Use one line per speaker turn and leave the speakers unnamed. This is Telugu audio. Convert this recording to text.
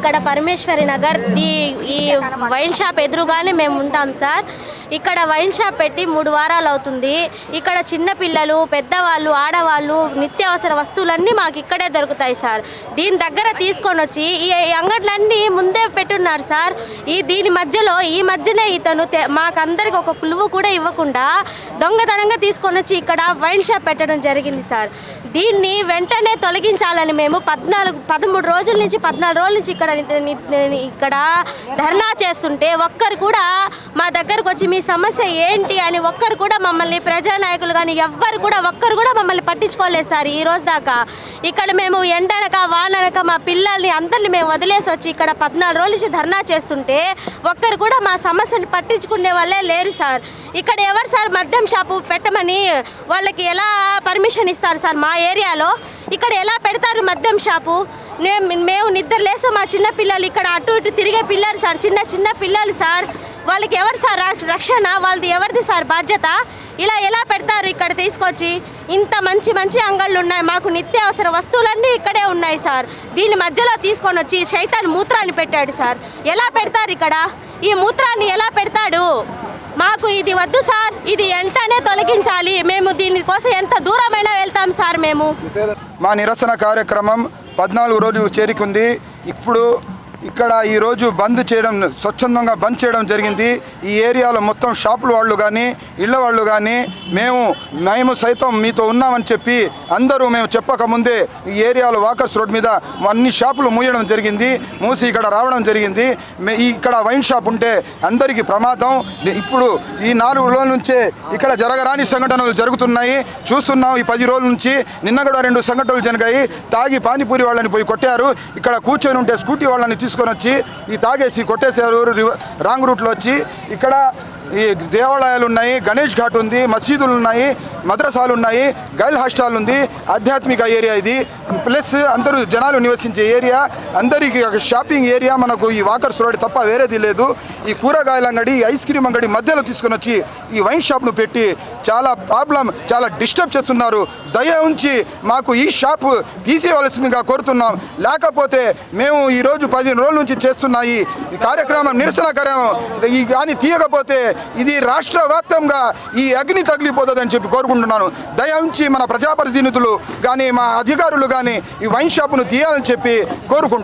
ఇక్కడ పరమేశ్వరి నగర్ ఈ ఈ వైన్ షాప్ ఎదురుగానే మేము ఉంటాం సార్. ఇక్కడ వైన్ షాప్ పెట్టి మూడు వారాలు అవుతుంది. ఇక్కడ చిన్నపిల్లలు పెద్దవాళ్ళు ఆడవాళ్ళు నిత్యావసర వస్తువులన్నీ మాకు ఇక్కడే దొరుకుతాయి సార్. దీని దగ్గర తీసుకొని వచ్చి ఈ ఈ అంగడ్లన్నీ ముందే చేస్తున్నారు సార్. ఈ దీని మధ్యలో ఈ మధ్యనే ఇతను మాకందరికి ఒక కులువు కూడా ఇవ్వకుండా దొంగతనంగా తీసుకొని వచ్చి ఇక్కడ వైన్ షాప్ పెట్టడం జరిగింది సార్. దీన్ని వెంటనే తొలగించాలని మేము పద్నాలుగు పదమూడు రోజుల నుంచి పద్నాలుగు రోజుల నుంచి ఇక్కడ ఇక్కడ ధర్నా చేస్తుంటే ఒక్కరు కూడా మా దగ్గరకు వచ్చి మీ సమస్య ఏంటి? అని ఒక్కరు కూడా మమ్మల్ని ప్రజానాయకులు కానీ ఎవ్వరు కూడా ఒక్కరు కూడా మమ్మల్ని పట్టించుకోలేదు సార్ ఈ రోజు దాకా. ఇక్కడ మేము ఎండనక వాననక మా పిల్లల్ని అందరిని మేము వదిలేసి వచ్చి ఇక్కడ పద్నాలుగు రోజుల నుంచి ధర్నా చేస్తుంటే ఒక్కరు కూడా మా సమస్యను పట్టించుకునే వాళ్ళే లేరు సార్. ఇక్కడ ఎవరు సార్ మద్యం షాపు పెట్టమని వాళ్ళకి ఎలా పర్మిషన్ ఇస్తారు సార్ మా ఏరియాలో? ఇక్కడ ఎలా పెడతారు మద్యం షాపు? మేము నిద్ర లేస్తే మా చిన్న పిల్లలు ఇక్కడ అటు ఇటు తిరిగే పిల్లలు సార్ చిన్న చిన్న పిల్లలు సార్. వాళ్ళకి ఎవరు సార్ రక్షణ? వాళ్ళది ఎవరిది సార్ బాధ్యత? ఇలా ఎలా పెడతారు ఇక్కడ తీసుకొచ్చి? ఇంత మంచి మంచి అంగళ్ళు ఉన్నాయి. మాకు నిత్యావసర వస్తువులన్నీ ఇక్కడే ఉన్నాయి సార్. దీని మధ్యలో తీసుకొని వచ్చి శైతాన్ మూత్రాన్ని పెట్టాడు సార్. ఎలా పెడతారు ఇక్కడ? ఈ మూత్రాన్ని ఎలా పెడతాడు? మాకు ఇది వద్దు సార్. ఇది వెంటనే తొలగించాలి. మేము దీనికోసం ఎంత దూరమైనా వెళ్తాం సార్ మేము.
మా నిరసన కార్యక్రమం పద్నాలుగు రోజులు చేరుకుంది. ఇప్పుడు ఇక్కడ ఈరోజు బంద్ చేయడం స్వచ్ఛందంగా బంద్ చేయడం జరిగింది. ఈ ఏరియాలో మొత్తం షాపుల వాళ్ళు కానీ ఇళ్ళ వాళ్ళు కానీ మేము మేము సైతం మీతో ఉన్నామని చెప్పి అందరూ మేము చెప్పకముందే ఈ ఏరియాలో వాకర్స్ రోడ్ మీద అన్ని షాపులు మూయడం జరిగింది. మూసి ఇక్కడ రావడం జరిగింది. మే- ఇక్కడ వైన్ షాప్ ఉంటే అందరికీ ప్రమాదం. ఇప్పుడు ఈ నాలుగు రోజుల నుంచే ఇక్కడ జరగరాని సంఘటనలు జరుగుతున్నాయి. చూస్తున్నాం ఈ పది రోజుల నుంచి నిన్న కూడా రెండు సంఘటనలు జరిగాయి. తాగి పానీపూరి వాళ్ళని పోయి కొట్టారు. ఇక్కడ కూర్చొని ఉంటే స్కూటీ వాళ్ళని తీసుకొని వచ్చి ఈ తాగేసి కొట్టేశారు రాంగ్ రూట్లో వచ్చి. ఇక్కడ ఈ దేవాలయాలు ఉన్నాయి గణేష్ ఘాట్ ఉంది మసీదులు ఉన్నాయి మద్రసాలు ఉన్నాయి గైల్ హాస్టల్ ఉంది ఆధ్యాత్మిక ఏరియా ఇది. ప్లస్ అందరూ జనాలు నివసించే ఏరియా అందరికీ ఒక షాపింగ్ ఏరియా మనకు ఈ వాకర్స్ రోడ్ తప్ప వేరేది లేదు. ఈ కూరగాయల అంగడి ఐస్ క్రీమ్ అంగడి మధ్యలో తీసుకొని వచ్చి ఈ వైన్ షాప్ను పెట్టి చాలా ప్రాబ్లం చాలా డిస్టర్బ్ చేస్తున్నారు. దయ ఉంచి మాకు ఈ షాప్ తీసేయవలసిందిగా కోరుతున్నాం. లేకపోతే మేము ఈరోజు పదిహేను రోజుల నుంచి చేస్తున్న ఈ కార్యక్రమం నిరసన కార్యం ఈ కానీ తీయకపోతే ఇది రాష్ట్ర వ్యాప్తంగా ఈ అగ్ని తగిలిపోతుందని చెప్పి కోరుకుంటున్నాను. దయించి మన ప్రజాప్రతినిధులు కానీ మా అధికారులు కానీ ఈ వైన్ షాప్ను తీయాలని చెప్పి కోరుకుంటున్నాను.